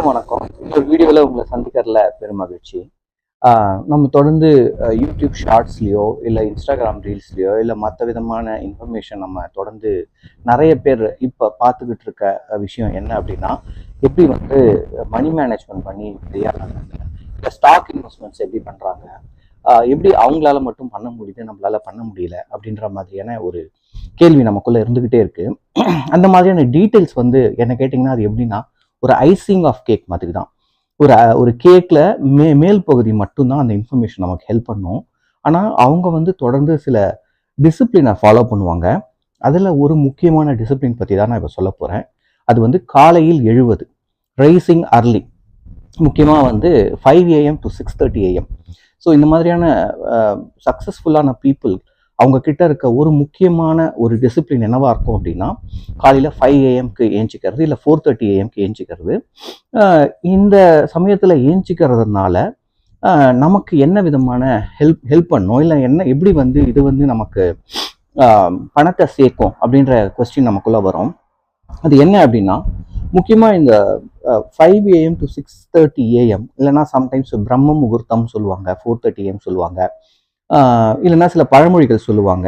அனைவருக்கும் வணக்கம். இந்த வீடியோவில் உங்களை சந்திக்கிறதுல பெருமகிழ்ச்சி மகிழ்ச்சி. நம்ம தொடர்ந்து யூடியூப் ஷார்ட்ஸ்லேயோ இல்லை இன்ஸ்டாகிராம் ரீல்ஸ்லேயோ இல்லை மற்ற விதமான இன்ஃபர்மேஷன் நம்ம தொடர்ந்து நிறைய பேர் இப்போ பார்த்துக்கிட்டு இருக்க விஷயம் என்ன அப்படின்னா எப்படி வந்து மணி மேனேஜ்மெண்ட் பண்ணி கையாளுறாங்க இல்லை ஸ்டாக் இன்வெஸ்ட்மெண்ட்ஸ் எப்படி பண்ணுறாங்க எப்படி அவங்களால மட்டும் பண்ண முடியுது நம்மளால பண்ண முடியல அப்படின்ற மாதிரியான ஒரு கேள்வி நமக்குள்ள இருந்துகிட்டே இருக்கு. அந்த மாதிரியான டீட்டெயில்ஸ் வந்து என்ன கேட்டிங்கன்னா அது எப்படின்னா ஒரு ஐசிங் ஆஃப் கேக் மாதிரி தான் ஒரு ஒரு கேக்கில் மே மேல் பகுதி மட்டும்தான் அந்த இன்ஃபர்மேஷன் நமக்கு ஹெல்ப் பண்ணும். ஆனால் அவங்க வந்து தொடர்ந்து சில டிசிப்ளினை ஃபாலோ பண்ணுவாங்க. அதில் ஒரு முக்கியமான டிசிப்ளின் பற்றி தான் நான் இப்போ சொல்ல போகிறேன் அது வந்து காலையில் எழுவது. ரைசிங் அர்லி முக்கியமாக வந்து five AM to six thirty AM so இந்த மாதிரியான சக்ஸஸ்ஃபுல்லான பீப்புள் அவங்க கிட்ட இருக்க ஒரு முக்கியமான ஒரு டிசிப்ளின் என்னவா இருக்கும் அப்படின்னா காலையில் ஃபைவ் ஏஎம்க்கு ஏஞ்சிக்கிறது இல்லை ஃபோர் தேர்ட்டி ஏஎம்க்கு ஏஞ்சிக்கிறது. இந்த சமயத்தில் ஏஞ்சிக்கிறதுனால நமக்கு என்ன விதமான ஹெல்ப் ஹெல்ப் பண்ணும்? இல்லை என்ன எப்படி வந்து இது வந்து நமக்கு பணத்தை சேர்க்கும்? அப்படின்ற கொஸ்டின் நமக்குள்ள வரும். அது என்ன அப்படின்னா முக்கியமாக இந்த five AM to six thirty AM இல்லைன்னா சம்டைம்ஸ் பிரம்ம முகூர்த்தம் சொல்லுவாங்க ஃபோர் தேர்ட்டி ஏஎம் சொல்லுவாங்க. இல்லைன்னா சில பழமொழிகள் சொல்லுவாங்க.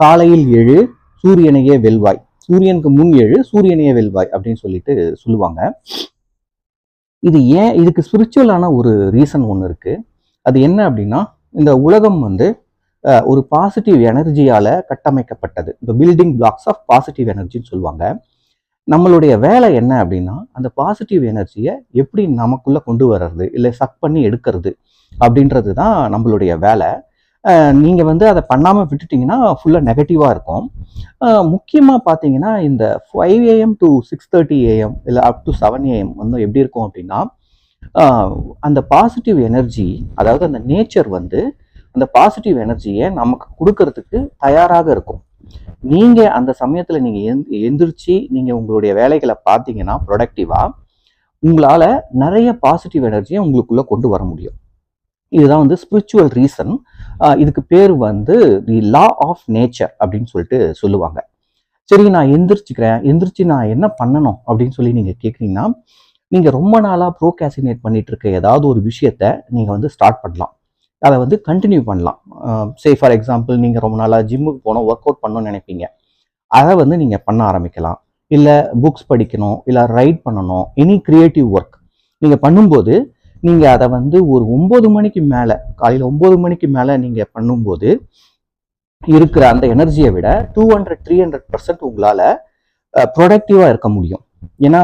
காலையில் எழு சூரியனையே வெல்வாய். சூரியனுக்கு முன் எழு சூரியனையே வெல்வாய் அப்படின்னு சொல்லிட்டு சொல்லுவாங்க. இது ஏன் இதுக்கு ஸ்பிரிச்சுவலான ஒரு ரீசன் ஒன்று இருக்குது அது என்ன அப்படின்னா இந்த உலகம் வந்து ஒரு பாசிட்டிவ் எனர்ஜியால் கட்டமைக்கப்பட்டது. இந்த பில்டிங் பிளாக்ஸ் ஆஃப் பாசிட்டிவ் எனர்ஜின்னு சொல்லுவாங்க. நம்மளுடைய வேலை என்ன அப்படின்னா அந்த பாசிட்டிவ் எனர்ஜியை எப்படி நமக்குள்ளே கொண்டு வர்றது இல்லை சக் பண்ணி எடுக்கிறது அப்படின்றது தான் நம்மளுடைய வேலை. நீங்கள் வந்து அதை பண்ணாமல் விட்டுட்டிங்கன்னா ஃபுல்லாக நெகட்டிவாக இருக்கும். முக்கியமாக பார்த்தீங்கன்னா இந்த five AM to six thirty AM இல்லை அப் டு செவன் ஏஎம் வந்து எப்படி இருக்கும் அப்படின்னா அந்த பாசிட்டிவ் எனர்ஜி அதாவது அந்த நேச்சர் வந்து அந்த பாசிட்டிவ் எனர்ஜியை நமக்கு கொடுக்கறதுக்கு தயாராக இருக்கும். நீங்கள் அந்த சமயத்தில் நீங்கள் எந் எந்திரிச்சு நீங்கள் உங்களுடைய வேலைகளை பார்த்தீங்கன்னா ப்ரொடக்டிவாக உங்களால் நிறைய பாசிட்டிவ் எனர்ஜியை உங்களுக்குள்ளே கொண்டு வர முடியும். இதுதான் வந்து ஸ்பிரிச்சுவல் ரீசன் இதுக்கு பேர் வந்து தி லா ஆஃப் நேச்சர் அப்படின்னு சொல்லிட்டு சொல்லுவாங்க. சரி நான் எந்திரிச்சுக்கிறேன். எந்திரிச்சு நான் என்ன பண்ணணும் அப்படின்னு சொல்லி நீங்கள் கேட்குறீங்கன்னா நீங்கள் ரொம்ப நாளாக ப்ரோகாசினேட் பண்ணிட்டு இருக்க ஏதாவது ஒரு விஷயத்த நீங்கள் வந்து ஸ்டார்ட் பண்ணலாம். அதை வந்து கண்டினியூ பண்ணலாம். சே ஃபார் எக்ஸாம்பிள் நீங்கள் ரொம்ப நாளாக ஜிம்முக்கு போகணும் ஒர்க் அவுட் பண்ணணும்னு நினைப்பீங்க. அதை வந்து நீங்கள் பண்ண ஆரம்பிக்கலாம். இல்லை புக்ஸ் படிக்கணும் இல்லை ரைட் பண்ணணும் எனி க்ரியேட்டிவ் ஒர்க் நீங்கள் பண்ணும்போது நீங்கள் அதை வந்து ஒரு ஒம்பது மணிக்கு மேலே காலையில் ஒம்பது மணிக்கு மேலே நீங்கள் பண்ணும்போது இருக்கிற அந்த எனர்ஜியை விட two hundred three hundred percent உங்களால் ப்ரொடக்டிவாக இருக்க முடியும். ஏன்னா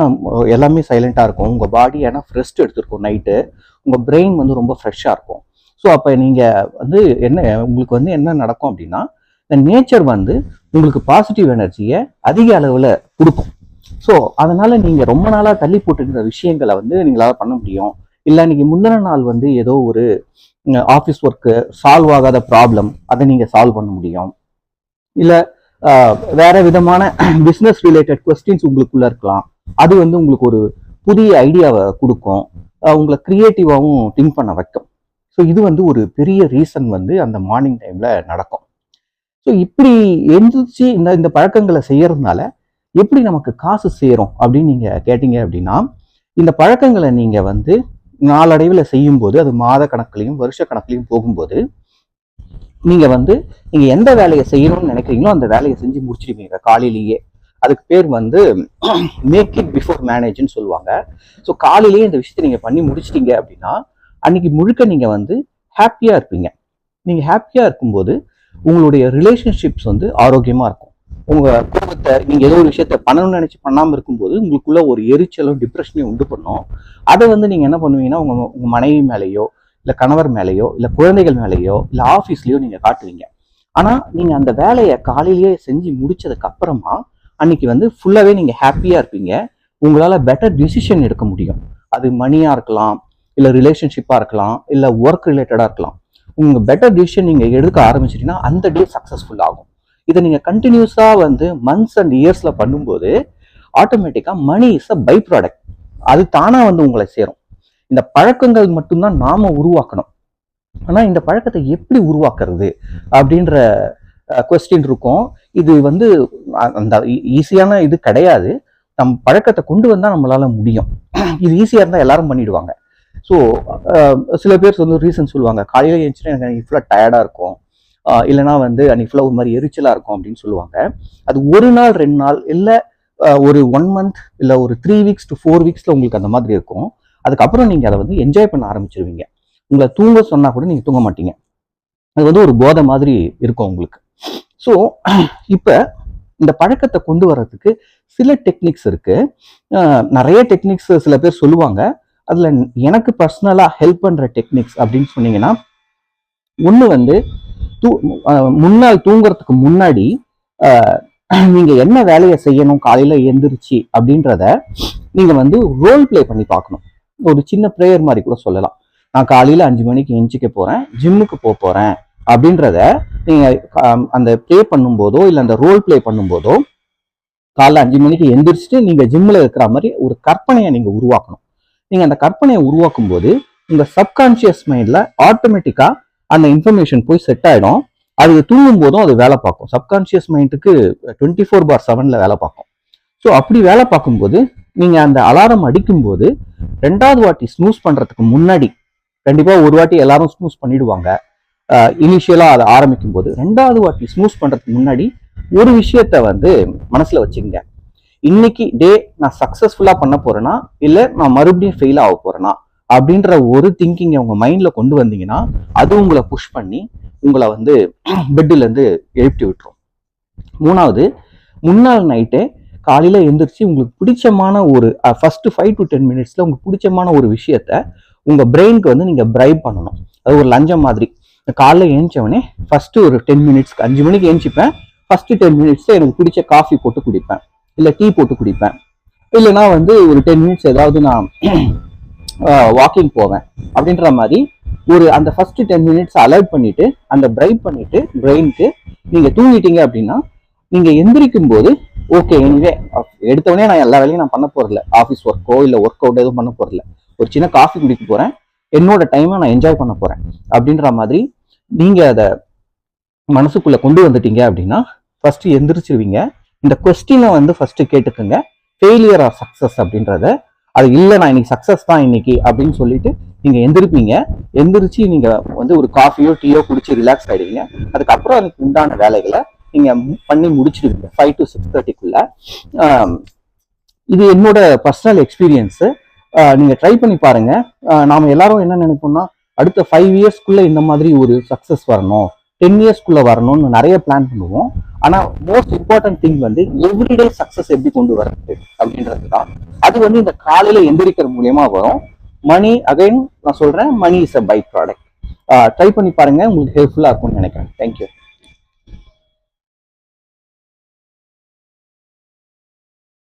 எல்லாமே சைலண்ட்டாக இருக்கும். உங்கள் பாடி ஏன்னா ரெஸ்ட் எடுத்துருக்கும் நைட்டு உங்கள் பிரெயின் வந்து ரொம்ப ஃப்ரெஷ்ஷாக இருக்கும். ஸோ அப்போ நீங்கள் வந்து என்ன உங்களுக்கு வந்து என்ன நடக்கும் அப்படின்னா இந்த நேச்சர் வந்து உங்களுக்கு பாசிட்டிவ் எனர்ஜியை அதிக அளவில் கொடுக்கும். ஸோ அதனால் நீங்கள் ரொம்ப நாளாக தள்ளி போட்டுக்கிற விஷயங்களை வந்து நீங்களால் பண்ண முடியும். இல்லை இன்னைக்கு முந்தின நாள் வந்து ஏதோ ஒரு ஆஃபீஸ் ஒர்க்கு சால்வ் ஆகாத ப்ராப்ளம் அதை நீங்கள் சால்வ் பண்ண முடியும். இல்லை வேற விதமான பிஸ்னஸ் ரிலேட்டட் கொஸ்டின்ஸ் உங்களுக்குள்ள இருக்கலாம். அது வந்து உங்களுக்கு ஒரு புதிய ஐடியாவை கொடுக்கும். உங்களை க்ரியேட்டிவாகவும் திங்க் பண்ண வைக்கும். ஸோ இது வந்து ஒரு பெரிய ரீசன் வந்து அந்த மார்னிங் டைமில் நடக்கும். ஸோ இப்படி எந்திரிச்சு இந்த இந்த பழக்கங்களை செய்யறதுனால எப்படி நமக்கு காசு சேரும் அப்படின்னு நீங்கள் கேட்டீங்க அப்படின்னா இந்த பழக்கங்களை நீங்கள் வந்து நாளடைவில் செய்யும்போது அது மாத கணக்குலையும் வருஷ கணக்குலையும் போகும்போது நீங்கள் வந்து நீங்கள் எந்த வேலையை செய்யணும்னு நினைக்கிறீங்களோ அந்த வேலையை செஞ்சு முடிச்சிடுவீங்க. காலையிலேயே. அதுக்கு பேர் வந்து மேக் இட் பிஃபோர் மேனேஜ்னு சொல்லுவாங்க. ஸோ காலையிலேயே இந்த விஷயத்தை நீங்கள் பண்ணி முடிச்சிட்டீங்க அப்படின்னா அன்னைக்கு முழுக்க நீங்கள் வந்து ஹாப்பியாக இருப்பீங்க. நீங்கள் ஹாப்பியாக இருக்கும்போது உங்களுடைய ரிலேஷன்ஷிப்ஸ் வந்து ஆரோக்கியமாக இருக்கும். உங்கள் குடும்பத்தை நீங்கள் ஏதோ ஒரு விஷயத்த பண்ணணும்னு நினச்சி பண்ணாமல் இருக்கும்போது உங்களுக்குள்ள ஒரு எரிச்சலும் டிப்ரெஷனையும் உண்டு பண்ணும். அதை வந்து நீங்கள் என்ன பண்ணுவீங்கன்னா உங்கள் உங்கள் மனைவி மேலேயோ இல்லை கணவர் மேலேயோ இல்லை குழந்தைகள் மேலேயோ இல்லை ஆஃபீஸ்லேயோ நீங்கள் காட்டுவீங்க. ஆனால் நீங்கள் அந்த வேலையை காலையிலேயே செஞ்சு முடிச்சதுக்கு அப்புறமா அன்னைக்கு வந்து ஃபுல்லாகவே நீங்கள் ஹாப்பியாக இருப்பீங்க. உங்களால் பெட்டர் டிசிஷன் எடுக்க முடியும். அது மணியாக இருக்கலாம் இல்லை ரிலேஷன்ஷிப்பாக இருக்கலாம் இல்லை ஒர்க் ரிலேட்டடாக இருக்கலாம். உங்கள் பெட்டர் டிசிஷன் நீங்கள் எடுக்க ஆரம்பிச்சிட்டீங்கன்னா அந்த டே சக்ஸஸ்ஃபுல் ஆகும். இதை நீங்கள் கண்டினியூஸாக வந்து மந்த்ஸ் அண்ட் இயர்ஸில் பண்ணும்போது ஆட்டோமேட்டிக்காக money is a by product அது தானாக வந்து உங்களை சேரும். இந்த பழக்கங்கள் மட்டும்தான் நாம உருவாக்கணும். ஆனால் இந்த பழக்கத்தை எப்படி உருவாக்குறது அப்படின்ற கொஸ்டின் இருக்கும். இது வந்து அந்த ஈஸியான இது கிடையாது. நம் பழக்கத்தை கொண்டு வந்தால் நம்மளால முடியும். இது ஈஸியாக இருந்தால் எல்லாரும் பண்ணிடுவாங்க. ஸோ சில பேர் வந்து ரீசன் சொல்லுவாங்க. காலையில் எழுந்துச்சுன்னா எனக்கு இவ்வளோ டயர்டாக இருக்கும். இல்லைனா வந்து அன்னைக்கு ஃபுல்லாக ஒரு மாதிரி எரிச்சலாக இருக்கும் அப்படின்னு சொல்லுவாங்க. அது ஒரு நாள் ரெண்டு நாள் இல்லை ஒரு ஒன் மந்த் இல்லை ஒரு த்ரீ வீக்ஸ் டு ஃபோர் வீக்ஸில் உங்களுக்கு அந்த மாதிரி இருக்கும். அதுக்கப்புறம் நீங்கள் அதை வந்து என்ஜாய் பண்ண ஆரம்பிச்சிருவீங்க. உங்களை தூங்க சொன்னால் கூட நீங்கள் தூங்க மாட்டீங்க. அது வந்து ஒரு போதை மாதிரி இருக்கும் உங்களுக்கு. ஸோ இப்போ இந்த பழக்கத்தை கொண்டு வர்றதுக்கு சில டெக்னிக்ஸ் இருக்கு. நிறைய டெக்னிக்ஸ் சில பேர் சொல்லுவாங்க. அதில் எனக்கு பர்சனலாக ஹெல்ப் பண்ணுற டெக்னிக்ஸ் அப்படின்னு சொன்னீங்கன்னா ஒன்று வந்து தூ முன்னால் தூங்குறதுக்கு முன்னாடி நீங்கள் நீங்க என்ன வேலையை செய்யணும் காலையில எந்திரிச்சு அப்படின்றத நீங்க வந்து ரோல் ப்ளே பண்ணி பார்க்கணும். ஒரு சின்ன ப்ரேயர் மாதிரி கூட சொல்லலாம். நான் காலையில அஞ்சு மணிக்கு எந்திரிக்க போறேன் ஜிம்முக்கு போக போறேன் அப்படின்றத நீங்க அந்த ப்ளே பண்ணும்போதோ இல்லை அந்த ரோல் ப்ளே பண்ணும்போதோ காலைல அஞ்சு மணிக்கு எந்திரிச்சிட்டு நீங்க ஜிம்ல இருக்கிற மாதிரி ஒரு கற்பனையை நீங்க உருவாக்கணும். நீங்க அந்த கற்பனையை உருவாக்கும் போது உங்க சப்கான்சியஸ் மைண்ட்ல ஆட்டோமேட்டிக்கா அந்த இன்ஃபர்மேஷன் போய் செட் ஆகிடும் அது தூங்கும் போதும் அது வேலை பார்க்கும். சப்கான்சியஸ் மைண்டுக்கு டுவெண்ட்டி ஃபோர் பார் செவனில் வேலை பார்க்கும். ஸோ அப்படி வேலை பார்க்கும்போது நீங்கள் அந்த அலாரம் அடிக்கும்போது ரெண்டாவது வாட்டி ஸ்னூஸ் பண்ணுறதுக்கு முன்னாடி கண்டிப்பாக ஒரு வாட்டி எல்லாரும் ஸ்னூஸ் பண்ணிடுவாங்க. இனிஷியலாக அதை ஆரம்பிக்கும் போது ரெண்டாவது வாட்டி ஸ்னூஸ் பண்ணுறதுக்கு முன்னாடி ஒரு விஷயத்த வந்து மனசில் வச்சுக்கங்க. இன்னைக்கு டே நான் சக்ஸஸ்ஃபுல்லாக பண்ண போகிறேன்னா இல்லை நான் மறுபடியும் ஃபெயில் ஆக போகிறேன்னா அப்படின்ற ஒரு திங்கிங் உங்க மைண்ட்ல கொண்டு வந்தீங்கன்னா அது உங்களை புஷ் பண்ணி உங்களை வந்து பெட்டில் இருந்து எழுப்பி விட்டுரும். மூணாவது முன்னாள் நைட்டே காலையில எந்திரிச்சு உங்களுக்கு பிடிச்சமான ஒரு ஃபர்ஸ்ட் ஃபைவ் டு டென் மினிட்ஸ்ல உங்களுக்கு பிடிச்சமான ஒரு விஷயத்த உங்க பிரெயினுக்கு வந்து நீங்க பிரைப் பண்ணணும். அது ஒரு லஞ்சம் மாதிரி. காலைல ஏஞ்சவனே ஃபர்ஸ்ட் ஒரு டென் மினிட்ஸ்க்கு அஞ்சு மணிக்கு ஏஞ்சிப்பேன் ஃபர்ஸ்ட் டென் மினிட்ஸ்ல எனக்கு பிடிச்ச காஃபி போட்டு குடிப்பேன். இல்லை டீ போட்டு குடிப்பேன். இல்லைன்னா வந்து ஒரு டென் மினிட்ஸ் ஏதாவது நான் வாக்கிங் போவேன். அப்படின்ற மாதிரி ஒரு அந்த ஃபர்ஸ்ட் டென் மினிட்ஸ் அலர்ட் பண்ணிட்டு அந்த பிரைப் பண்ணிட்டு பிரெயினுக்கு நீங்க தூங்கிட்டீங்க அப்படின்னா நீங்க எந்திரிக்கும் போது ஓகே எனிவே எடுத்தவொடனே நான் எல்லா வேலையும் நான் பண்ண போறதில்ல. ஆஃபீஸ் ஒர்க்கோ இல்லை ஒர்க் அவுட் எதுவும் பண்ண போறதில்ல. ஒரு சின்ன காஃபி குடிக்க போறேன். என்னோட டைமை நான் என்ஜாய் பண்ண போறேன். அப்படின்ற மாதிரி நீங்க அதை மனசுக்குள்ள கொண்டு வந்துட்டீங்க அப்படின்னா ஃபர்ஸ்ட் எந்திரிச்சிருவீங்க. இந்த கொஸ்டினை வந்து ஃபர்ஸ்ட் கேட்டுக்கோங்க. ஃபெயிலியர் ஆர் சக்சஸ் அப்படின்றத அது இல்லை நான் இன்னைக்கு சக்ஸஸ் தான் இன்னைக்கு அப்படின்னு சொல்லிட்டு நீங்க எந்திருப்பீங்க. எந்திரிச்சு நீங்க வந்து ஒரு காஃபியோ டீயோ குடிச்சு ரிலாக்ஸ் ஆயிடுவீங்க. அதுக்கப்புறம் அதுக்கு உண்டான வேலைகளை நீங்க பண்ணி முடிச்சிடுவீங்க. ஃபைவ் டு சிக்ஸ் தேர்ட்டிக்குள்ள இது என்னோட பர்சனல் எக்ஸ்பீரியன்ஸு நீங்க ட்ரை பண்ணி பாருங்க. நாம எல்லாரும் என்ன நினைப்போம்னா அடுத்த ஃபைவ் இயர்ஸ்க்குள்ள இந்த மாதிரி ஒரு சக்சஸ் வரணும். டென் இயர்ஸ்க்குள்ள வரணும்னு நிறைய பிளான் பண்ணுவோம். ஆனா மோஸ்ட் இம்பார்ட்டன்ட் திங் வந்து எவ்ரிடே சக்சஸ் எப்படி கொண்டு வர்றது அப்படின்றது தான். அது வந்து இந்த காலையில எந்திரிக்கிற மூலியமா வரும். மணி அகைன் நான் சொல்றேன் money is a byproduct try பண்ணி பாருங்க உங்களுக்கு ஹெல்ப்ஃபுல்லா இருக்கும்னு நினைக்கிறேன். தேங்க்யூ